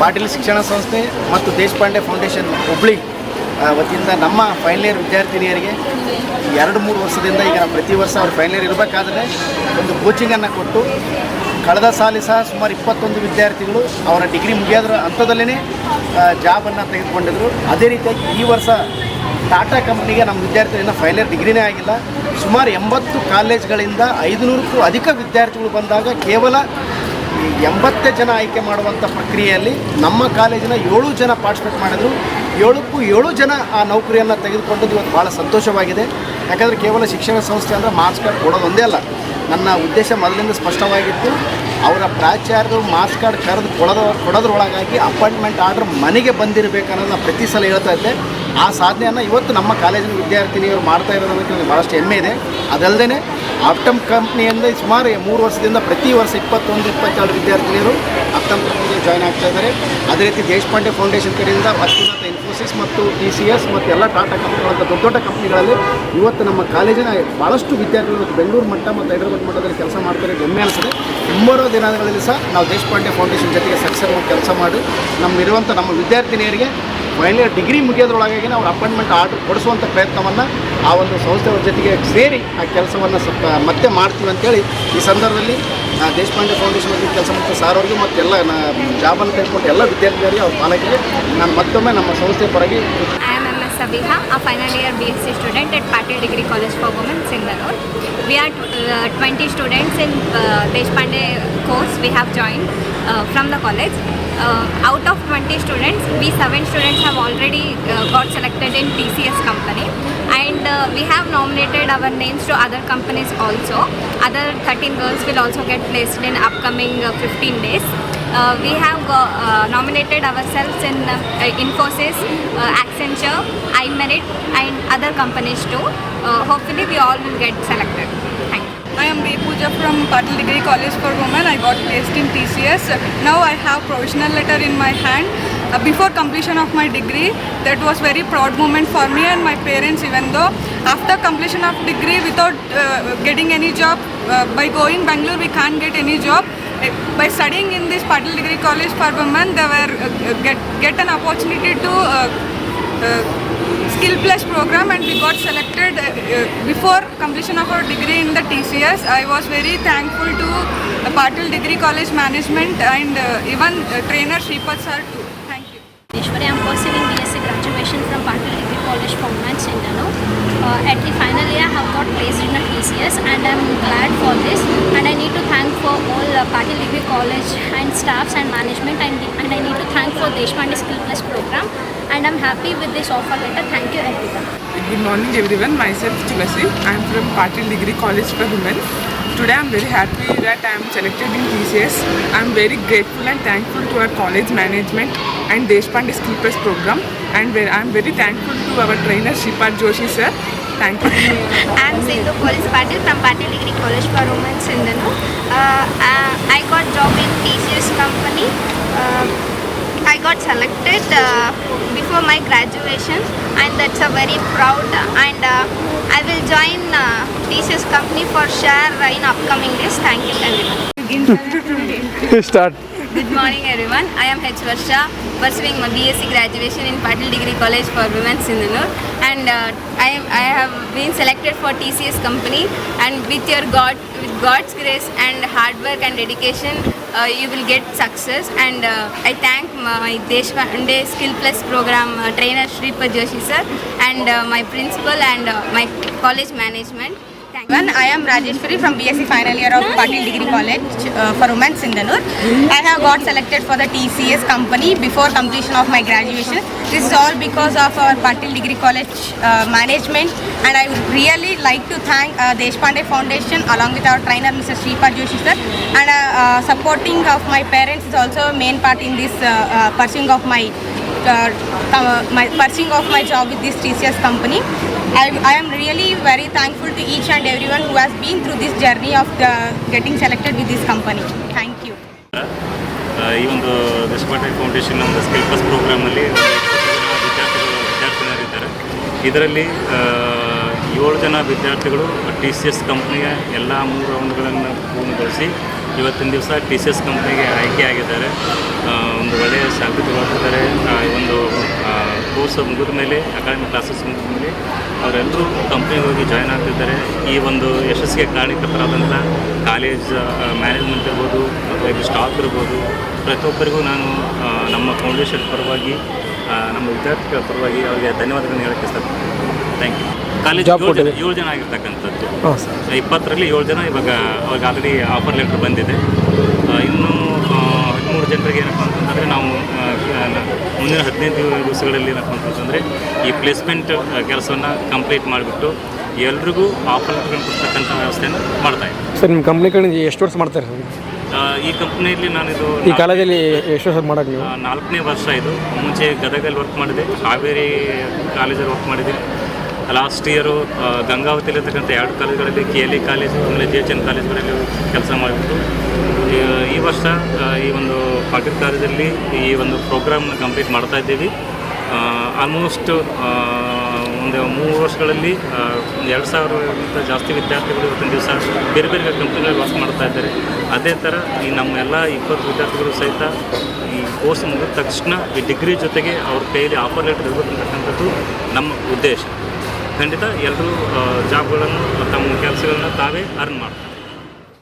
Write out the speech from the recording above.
ಪಾಟೀಲ್ ಶಿಕ್ಷಣ ಸಂಸ್ಥೆ ಮತ್ತು ದೇಶಪಾಂಡೆ ಫೌಂಡೇಶನ್ ಹುಬ್ಳಿ ವತಿಯಿಂದ ನಮ್ಮ ಫೈನಲ್ ಇಯರ್ ವಿದ್ಯಾರ್ಥಿನಿಯರಿಗೆ ಎರಡು ಮೂರು ವರ್ಷದಿಂದ ಈಗ ಪ್ರತಿ ವರ್ಷ ಅವ್ರು ಫೈನಲ್ ಇಯರ್ ಇರಬೇಕಾದ್ರೆ ಒಂದು ಕೋಚಿಂಗನ್ನು ಕೊಟ್ಟು ಕಳೆದ ಸಾಲಿ ಸಹ ಸುಮಾರು ಇಪ್ಪತ್ತೊಂದು ವಿದ್ಯಾರ್ಥಿಗಳು ಅವರ ಡಿಗ್ರಿ ಮುಗಿಯೋದ್ರ ಹಂತದಲ್ಲೇ ಜಾಬನ್ನು ತೆಗೆದುಕೊಂಡಿದ್ರು. ಅದೇ ರೀತಿಯಾಗಿ ಈ ವರ್ಷ ಟಾಟಾ ಕಂಪ್ನಿಗೆ ನಮ್ಮ ವಿದ್ಯಾರ್ಥಿಗಳಿಂದ ಫೈನಲ್ ಇಯರ್ ಡಿಗ್ರಿನೇ ಆಗಿಲ್ಲ. ಸುಮಾರು ಎಂಬತ್ತು ಕಾಲೇಜ್ಗಳಿಂದ ಐದುನೂರಕ್ಕೂ ಅಧಿಕ ವಿದ್ಯಾರ್ಥಿಗಳು ಬಂದಾಗ ಕೇವಲ ಎಂಬತ್ತು ಜನ ಆಯ್ಕೆ ಮಾಡುವಂಥ ಪ್ರಕ್ರಿಯೆಯಲ್ಲಿ ನಮ್ಮ ಕಾಲೇಜಿನ ಏಳು ಜನ ಪಾರ್ಟಿಸಿಪೇಟ್ ಮಾಡಿದ್ರು. ಏಳಕ್ಕೂ ಏಳು ಜನ ಆ ನೌಕರಿಯನ್ನು ತೆಗೆದುಕೊಂಡದ್ದು ಇವತ್ತು ಭಾಳ ಸಂತೋಷವಾಗಿದೆ. ಯಾಕಂದರೆ ಕೇವಲ ಶಿಕ್ಷಣ ಸಂಸ್ಥೆ ಅಂದರೆ ಮಾರ್ಕ್ಸ್ ಕಾರ್ಡ್ ಕೊಡೋದು ಒಂದೇ ಅಲ್ಲ. ನನ್ನ ಉದ್ದೇಶ ಮೊದಲಿಂದ ಸ್ಪಷ್ಟವಾಗಿತ್ತು. ಅವರ ಪ್ರಾಚಾರ್ಯರು ಮಾರ್ಕ್ಸ್ ಕಾರ್ಡ್ ಕರೆದು ಕೊಡೋದ ಕೊಡೋದ್ರೊಳಗಾಗಿ ಅಪಾಯಿಂಟ್ಮೆಂಟ್ ಆರ್ಡ್ರ್ ಮನೆಗೆ ಬಂದಿರಬೇಕನ್ನೋದು ನಾನು ಪ್ರತಿ ಸಲ ಹೇಳ್ತಾ ಇದ್ದೆ. ಆ ಸಾಧನೆಯನ್ನು ಇವತ್ತು ನಮ್ಮ ಕಾಲೇಜಿನ ವಿದ್ಯಾರ್ಥಿನಿಯವರು ಮಾಡ್ತಾ ಇರೋದಕ್ಕೆ ನನಗೆ ಭಾಳಷ್ಟು ಹೆಮ್ಮೆ ಇದೆ. ಅದಲ್ಲದೆ ಆಪ್ಟಮ್ ಕಂಪ್ನಿಯಿಂದ ಸುಮಾರು ಮೂರು ವರ್ಷದಿಂದ ಪ್ರತಿ ವರ್ಷ ಇಪ್ಪತ್ತೊಂದು, ಇಪ್ಪತ್ತೆರಡು ವಿದ್ಯಾರ್ಥಿನಿಯರು ಆಪ್ಟಮ್ ಕಂಪ್ನಿಗೆ ಜಾಯ್ನ್ ಆಗ್ತಾ ಇದ್ದಾರೆ. ಅದೇ ರೀತಿ ದೇಶಪಾಂಡೆ ಫೌಂಡೇಶನ್ ಕಡೆಯಿಂದ ಅತ್ಯುನ್ನತ ಇನ್ಫೋಸಿಸ್ ಮತ್ತು ಟಿ ಸಿ ಎಸ್ ಮತ್ತು ಎಲ್ಲ ಟಾಟಾ ಕಂಪ್ನಿಗಳಂಥ ದೊಡ್ಡ ದೊಡ್ಡ ಕಂಪ್ನಿಗಳಲ್ಲಿ ಇವತ್ತು ನಮ್ಮ ಕಾಲೇಜಿನ ಭಾಳಷ್ಟು ವಿದ್ಯಾರ್ಥಿಗಳು ಇವತ್ತು ಬೆಂಗಳೂರು ಮಟ್ಟ ಮತ್ತು ಹೈದರಾಬಾದ್ ಮಟ್ಟದಲ್ಲಿ ಕೆಲಸ ಮಾಡ್ತಾರೆ, ಹೆಮ್ಮೆ ಅನಿಸಿದೆ ಮುಂಬರುವ ದಿನಗಳಲ್ಲಿ ಸಹ ನಾವು ದೇಶಪಾಂಡೆ ಫೌಂಡೇಶನ್ ಜೊತೆಗೆ ಸಕ್ಸಸ್ ಕೆಲಸ ಮಾಡಿ ನಮ್ಮಿರುವಂಥ ನಮ್ಮ ವಿದ್ಯಾರ್ಥಿನಿಯರಿಗೆ ಫೈನಲ್ ಡಿಗ್ರಿ ಮುಗಿಯೋದ್ರೊಳಗಾಗಿ ನಾವು ಅಪಾಯಿಂಟ್ಮೆಂಟ್ ಆರ್ಡರ್ ಕೊಡಿಸುವಂಥ ಪ್ರಯತ್ನವನ್ನು ಆ ಒಂದು ಸಂಸ್ಥೆಗಳ ಜೊತೆಗೆ ಸೇರಿ ಆ ಕೆಲಸವನ್ನು ಸ್ವಲ್ಪ ಮತ್ತೆ ಮಾಡ್ತೀವಿ ಅಂತೇಳಿ ಈ ಸಂದರ್ಭದಲ್ಲಿ ದೇಶಪಾಂಡೆ ಫೌಂಡೇಶನ್ ಅಲ್ಲಿ ಕೆಲಸ ಮಾಡಿದ ಸಾರ್ವರಿಗೆ ಮತ್ತು ಎಲ್ಲ ಜಾಬನ್ನು ತೆಗೆದುಕೊಂಡು ಎಲ್ಲ ವಿದ್ಯಾರ್ಥಿಗಳಿಗೆ ಅವ್ರ ಪಾಲಕರಿಗೆ ನಾನು ಮತ್ತೊಮ್ಮೆ ನಮ್ಮ ಸಂಸ್ಥೆ ಪರವಾಗಿ Sabiha a final year B S C student at Patil degree college for women's in Danoor we are twenty students in Deshpande course we have join from the college Uh, out of 20 students, we 7 students have already uh, got selected in TCS company and uh, we have nominated our names to other companies also. Other 13 girls will also get placed in upcoming uh, 15 days. Uh, we have uh, nominated ourselves in uh, Infosys, uh, Accenture, iMerit, and other companies too. Uh, hopefully, we all will get selected. I am B. Pooja from Patil Degree College for Women. I got placed in TCS. Now I have provisional letter in my hand. Uh, before completion of my degree, that was very proud moment for me and my parents. Even though after completion of degree, without uh, getting any job, uh, by going Bangalore, we can't get any job. Uh, By studying in this Patil Degree College for Women, they were uh, get get an opportunity to. Uh, uh, skill plus program and we got selected uh, uh, before completion of our degree in the TCS. I was very thankful to Patil Degree College management and uh, even uh, trainer Shripad sir too. Ishwari, I'm pursuing BSc graduation from Patil Degree College Women, Sindano. Uh, at the final year, I have got placed in a TCS and I'm glad for this. And I need to thank for all uh, Patil Degree College and staffs and management and, and I need to thank for Deshpande Skill Plus program. And I'm happy with this offer letter. Thank you everyone. Good morning everyone, myself Tulasi. I am from Patil Degree College for Women. Today I am very happy that I am selected in TCS. I am very grateful and thankful to our college management and Deshpande Skill Plus program and I am very thankful to our trainer Shripad Joshi sir. Thank you. I am Sindhu Police Patil from Patil Degree College for Women, Sindanu. Uh, uh, I got job in TCS company. Uh, I got selected uh, before my graduation and that's a very proud and uh, I will join uh, TCS company for share in upcoming days. Thank you everyone. Start. Good morning everyone. I am H. Varsha pursuing my BSc graduation in Patil Degree College for Women Sindanur and uh, I, I have been selected for TCS company and with your God, with God's grace and hard work and dedication uh, you will get success and uh, I thank my Deshpande Skill Plus program uh, trainer Shripad Joshi sir and uh, my principal and uh, my college management. I am Rajeshwari from BSc final year of Patil Degree College uh, for Women Sindanur. I have got selected for the TCS company before completion of my graduation. This is all because of our Patil Degree College uh, management and I would really like to thank uh, Deshpande Foundation along with our trainer Mr. Shripad Joshi sir and uh, uh, supporting of my parents is also a main part in this uh, uh, pursuing of my pursuing of my job with this TCS company. I, I am really very thankful to each and everyone who has been through this journey of the getting selected with this company. Thank you. ಈ ಒಂದು Deshpande foundation ಒಂದು skill plus ಪ್ರೋಗ್ರಾಮ್ನಲ್ಲಿ ವಿದ್ಯಾರ್ಥಿಗಳು ವಿದ್ಯಾರ್ಥಿನಿಯರಿದ್ದಾರೆ ಇದರಲ್ಲಿ ಏಳು ಜನ ವಿದ್ಯಾರ್ಥಿಗಳು ಟಿ ಸಿ ಎಸ್ ಕಂಪ್ನಿಯ ಎಲ್ಲ ಮೂರು ರೌಂಡ್ಗಳನ್ನು ಪೂರ್ಣಗೊಳಿಸಿ ಇವತ್ತಿನ ದಿವಸ ಟಿ ಸಿ ಎಸ್ ಕಂಪ್ನಿಗೆ ಆಯ್ಕೆಯಾಗಿದ್ದಾರೆ ಒಂದು ಒಳ್ಳೆಯ ಸ್ಯಾಲ್ರಿ ತಗೊಳ್ತಿದ್ದಾರೆ ಒಂದು ಕೋರ್ಸ್ ಮುಗಿದ ಮೇಲೆ ಅಕಾಡೆಮಿ ಕ್ಲಾಸಸ್ ಮುಗಿದ ಮೇಲೆ ಅವರೆಲ್ಲರೂ ಕಂಪ್ನಿಗೆ ಹೋಗಿ ಜಾಯ್ನ್ ಆಗ್ತಿದ್ದಾರೆ. ಈ ಒಂದು ಯಶಸ್ಸಿಗೆ ಕಾರಣೀಕರ್ತರಾದಂಥ ಕಾಲೇಜ್ ಮ್ಯಾನೇಜ್ಮೆಂಟ್ ಇರ್ಬೋದು ಅಥವಾ ಇದು ಸ್ಟಾಫ್ ಇರ್ಬೋದು, ಪ್ರತಿಯೊಬ್ಬರಿಗೂ ನಾನು ನಮ್ಮ ಫೌಂಡೇಶನ್ ಪರವಾಗಿ ನಮ್ಮ ವಿದ್ಯಾರ್ಥಿಗಳ ಪರವಾಗಿ ಅವರಿಗೆ ಧನ್ಯವಾದಗಳನ್ನು ಹೇಳೋಕ್ಕೆ ಇಷ್ಟಪಡ್ತೀನಿ. ಥ್ಯಾಂಕ್ ಯು ಕಾಲೇಜ್ ಏಳು ಜನ ಏಳು ಜನ ಆಗಿರ್ತಕ್ಕಂಥದ್ದು. ಇಪ್ಪತ್ತರಲ್ಲಿ ಏಳು ಜನ ಇವಾಗ ಅವ್ರಿಗೆ ಆಲ್ರೆಡಿ ಆಫರ್ ಲೆಟರ್ ಬಂದಿದೆ. ಆ, ಇನ್ನು ಹದಿಮೂರು ಜನರಿಗೆ ಏನಪ್ಪ ಅಂತಂದರೆ ನಾವು ಆ, ಕ- ಮುಂದಿನ ಹದಿನೈದು ದಿವಸಗಳಲ್ಲಿ ಏನಪ್ಪ ಅಂತಂದರೆ ಈ ಪ್ಲೇಸ್ಮೆಂಟ್ ಕೆಲಸವನ್ನು ಕಂಪ್ಲೀಟ್ ಮಾಡಿಬಿಟ್ಟು ಎಲ್ರಿಗೂ ಆಫರ್ ಲೆಟರ್ ಕೊಡ್ತಕ್ಕಂಥ ವ್ಯವಸ್ಥೆಯನ್ನು ಮಾಡ್ತಾ ಇದ್ದೀವಿ. ಸರ್ ನಿಮ್ಮ ಕಂಪ್ನಿ ಕಡೆ ಎಷ್ಟು ವರ್ಷ ಮಾಡ್ತಾರೆ ಸರ್ ಆ, ಈ ಕಂಪ್ನಿಯಲ್ಲಿ ನಾನಿದು ಈ ಕಾಲೇಜಲ್ಲಿ ಎಷ್ಟು ವರ್ಷ ಮಾಡೋಕೆ ನೀವು? ಆ, ನಾಲ್ಕನೇ ವರ್ಷ ಇದು. ಮುಂಚೆ ಗದಗಲ್ಲಿ ವರ್ಕ್ ಮಾಡಿದೆ. ಹಾವೇರಿ ಕಾಲೇಜಲ್ಲಿ ವರ್ಕ್ ಮಾಡಿದೆ ಲಾಸ್ಟ್ ಇಯರು ಗಂಗಾವತಿಲಿರ್ತಕ್ಕಂಥ ಎರಡು ಕಾಲೇಜುಗಳಲ್ಲಿ ಕೆ ಎಲ್ ಇ ಕಾಲೇಜು ಆಮೇಲೆ ಜಿ ಎಚ್ ಎನ್ ಕಾಲೇಜುಗಳಲ್ಲಿ ಕೆಲಸ ಮಾಡಿಬಿಟ್ಟು ಈ- ವರ್ಷ ಈ ಒಂದು ಪಾಟೀಲ್ ಕಾಲೇಜಲ್ಲಿ ಈ ಒಂದು ಪ್ರೋಗ್ರಾಮ್ನ ಕಂಪ್ಲೀಟ್ ಮಾಡ್ತಾ ಇದ್ದೀವಿ. ಆಲ್ಮೋಸ್ಟ್ ಒಂದು ಮೂರು ವರ್ಷಗಳಲ್ಲಿ ಒಂದು ಎರಡು ಸಾವಿರಕ್ಕಿಂತ ಜಾಸ್ತಿ ವಿದ್ಯಾರ್ಥಿಗಳು ಇವತ್ತಿನ ದಿವಸ ಬೇರೆ ಬೇರೆ ಕಂಪ್ನಿಗಳಲ್ಲಿ ವರ್ಕ್ ಮಾಡ್ತಾ ಇದ್ದಾರೆ. ಅದೇ ಥರ ಈ ನಮ್ಮ ಎಲ್ಲ ಇಪ್ಪತ್ತು ವಿದ್ಯಾರ್ಥಿಗಳು ಸಹಿತ ಈ ಕೋರ್ಸ್ ಮುಗಿದ ತಕ್ಷಣ ಈ ಡಿಗ್ರಿ ಜೊತೆಗೆ ಅವ್ರ ಕೈಯಲ್ಲಿ ಆಫರ್ ಲೆಟರ್ ಇರಬೇಕಂತಕ್ಕಂಥದ್ದು ನಮ್ಮ ಉದ್ದೇಶ. ಖಂಡಿತ ಎಲ್ಲರೂ ಜಾಬ್ಗಳನ್ನು ತಮ್ಮ ಕೆಲಸಗಳನ್ನ ತಾವೇ ಅರ್ನ್ ಮಾಡ್ತಾರೆ.